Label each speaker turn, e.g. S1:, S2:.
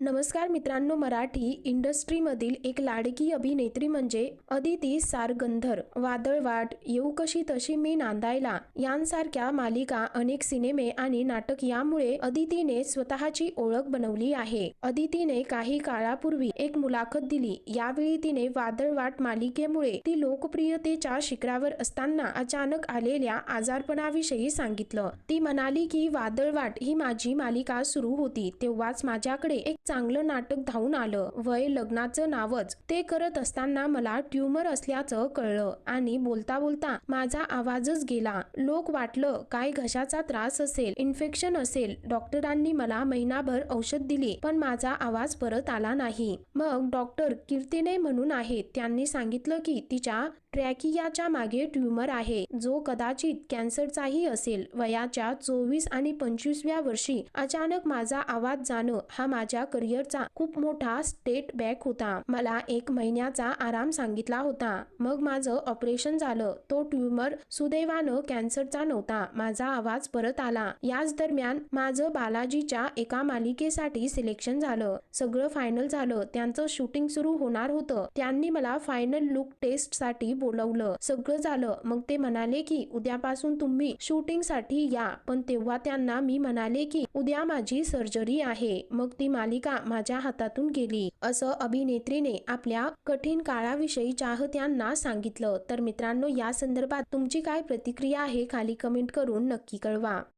S1: नमस्कार मित्रांनो मराठी इंडस्ट्रीमधील एक लाडकी अभिनेत्री म्हणजे अदिती सारगंधर. वादळवाट येऊ कशी तशी मी नांदायला यांसारख्या मालिका अनेक सिनेमे आणि नाटक यामुळे अदितीने स्वतःची ओळख बनवली आहे. अदितीने काही काळापूर्वी एक मुलाखत दिली. यावेळी तिने वादळवाट मालिकेमुळे ती लोकप्रियतेच्या शिखरावर असताना अचानक आलेल्या आजारपणाविषयी सांगितलं. ती म्हणाली की वादळवाट ही माझी मालिका सुरू होती. तेव्हाच माझ्याकडे एक चांगलं नाटक धावून आलं. वय लग्नाचं नावच. ते करत असताना मला ट्युमर असल्याचं कळलं आणि बोलता बोलता माझा आवाजच गेला. लोक वाटलं काय घशाचा त्रास असेल इन्फेक्शन असेल. डॉक्टरांनी मला महिनाभर औषध दिली पण माझा आवाज परत आला नाही. मग डॉक्टर कीर्तिने म्हणून आहेत. त्यांनी सांगितलं की तिच्या ट्रॅकियाच्या मागे ट्युमर आहे. जो कदाचित कॅन्सरचाही असेल. वयाच्या चोवीस आणि पंचवीसव्या वर्षी अचानक माझा आवाज जाणं हा माझ्या करिअरचा खूप मोठा स्टेट बॅक होता. मला एक महिन्याचा आराम सांगितला होता. मग माझं ऑपरेशन झालं. तो ट्युमर सुदैवानं कॅन्सरचा नव्हता. माझा आवाज परत आला. याच दरम्यान माझं बालाजीच्या एका मालिकेसाठी सिलेक्शन झालं. सगळं फायनल झालं. त्यांचं शूटिंग सुरू होणार होतं. त्यांनी मला फायनल लुक टेस्टसाठी बोलवलं. सगळं झालं. मग ते म्हणाले की उद्यापासून तुम्ही शूटिंगसाठी या. पण तेव्हा त्यांना मी म्हणाले की उद्या माझी सर्जरी आहे. मग ती मालिका माझ्या हातातून गेली असं अभिनेत्रीने आपल्या कठीण काळाविषयी चाहत्यांना सांगितलं. तर मित्रांनो या संदर्भात तुमची काय प्रतिक्रिया आहे खाली कमेंट करून नक्की कळवा.